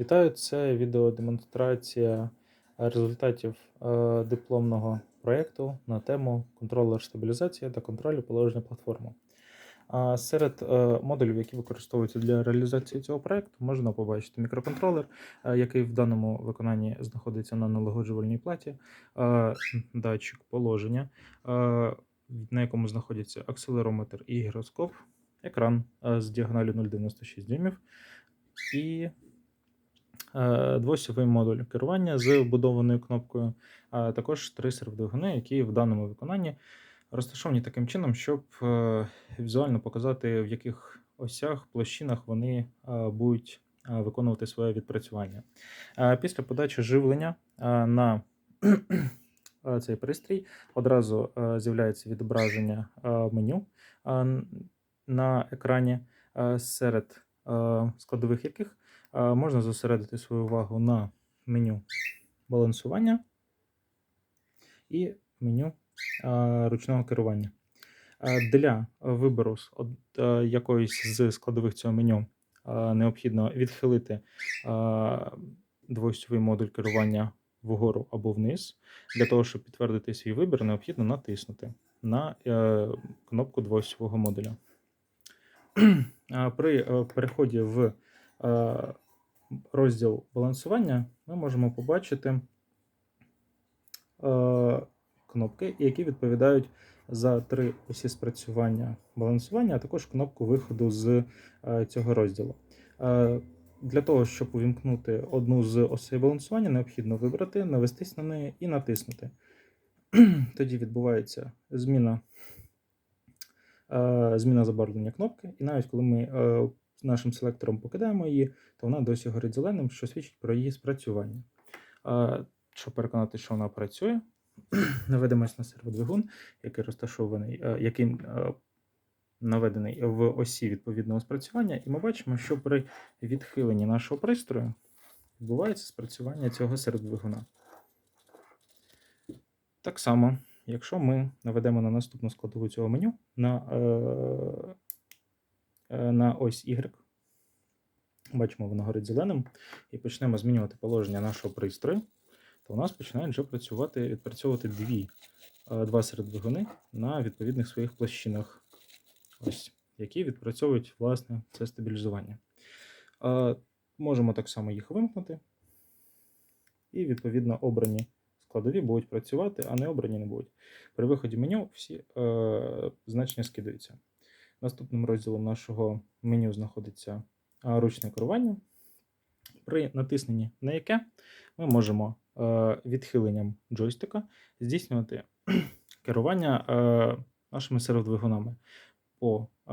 Вітаю, це відеодемонстрація результатів е, дипломного проєкту на тему контролер стабілізації та контролю положення платформи. Серед е, модулів, які використовуються для реалізації цього проєкту, можна побачити мікроконтролер, е, який в даному виконанні знаходиться на налагоджувальній платі, датчик положення, на якому знаходяться акселерометр і гіроскоп, екран з діагоналю 0,96 дюймів і е, двосьовий модуль керування з вбудованою кнопкою, а також три серводвигуни, які в даному виконанні розташовані таким чином, щоб е, візуально показати, в яких осях, площинах вони е, будуть виконувати своє відпрацювання. Після подачі живлення на цей пристрій одразу з'являється відображення меню на екрані, серед складових яких можна зосередити свою увагу на меню балансування і меню е, ручного керування. Е, Для вибору е, якоїсь з складових цього меню е, необхідно відхилити е, модуль керування вгору або вниз. Для того, щоб підтвердити свій вибір, необхідно натиснути на е, кнопку двосьового модуля. При е, переході в е, розділ балансування ми можемо побачити е, кнопки, які відповідають за три осі спрацювання балансування, а також кнопку виходу з е, цього розділу. Е, Для того, щоб увімкнути одну з осей балансування, необхідно вибрати, навестись на неї і натиснути. Тоді відбувається зміна, е, зміна забарвлення кнопки, і навіть коли ми е, нашим селектором покидаємо її, то вона досі горить зеленим, що свідчить про її спрацювання. Щоб переконати, що вона працює, наведемось на серводвигун, який розташований, е, який е, наведений в осі відповідного спрацювання, і ми бачимо, що при відхиленні нашого пристрою відбувається спрацювання цього серводвигуна. Так само, якщо ми наведемо на наступну складову цього меню на, е, на ось Y, бачимо, воно горить зеленим, і почнемо змінювати положення нашого пристрою, то у нас починають вже працювати, відпрацьовувати дві, е, два середвигуни на відповідних своїх площинах, ось, які відпрацьовують власне це стабілізування. Е, Можемо так само їх вимкнути, і відповідно обрані складові будуть працювати, а не обрані не будуть. При виході меню всі е, значення скидаються. Наступним розділом нашого меню знаходиться ручне керування. При натисненні на яке ми можемо е, відхиленням джойстика здійснювати керування е, нашими серводвигунами по е,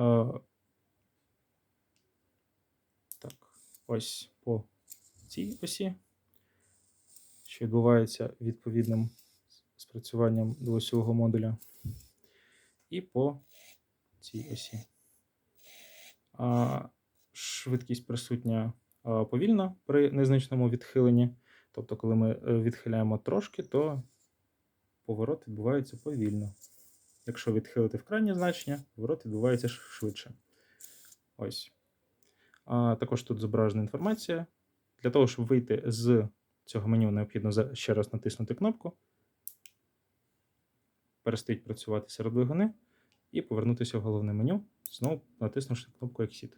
так, ось по цій осі, що відбувається відповідним спрацюванням двосьового модуля, і по цій осі. Швидкість присутня повільна при незначному відхиленні. Тобто, коли ми е, відхиляємо трошки, то поворот відбувається повільно. Якщо відхилити в крайнє значення, поворот відбувається швидше. Ось. Також тут зображена інформація. Для того, щоб вийти з цього меню, необхідно ще раз натиснути кнопку. Перестають працювати серед двигуни і повернутися в головне меню, знову натиснувши кнопку Exit.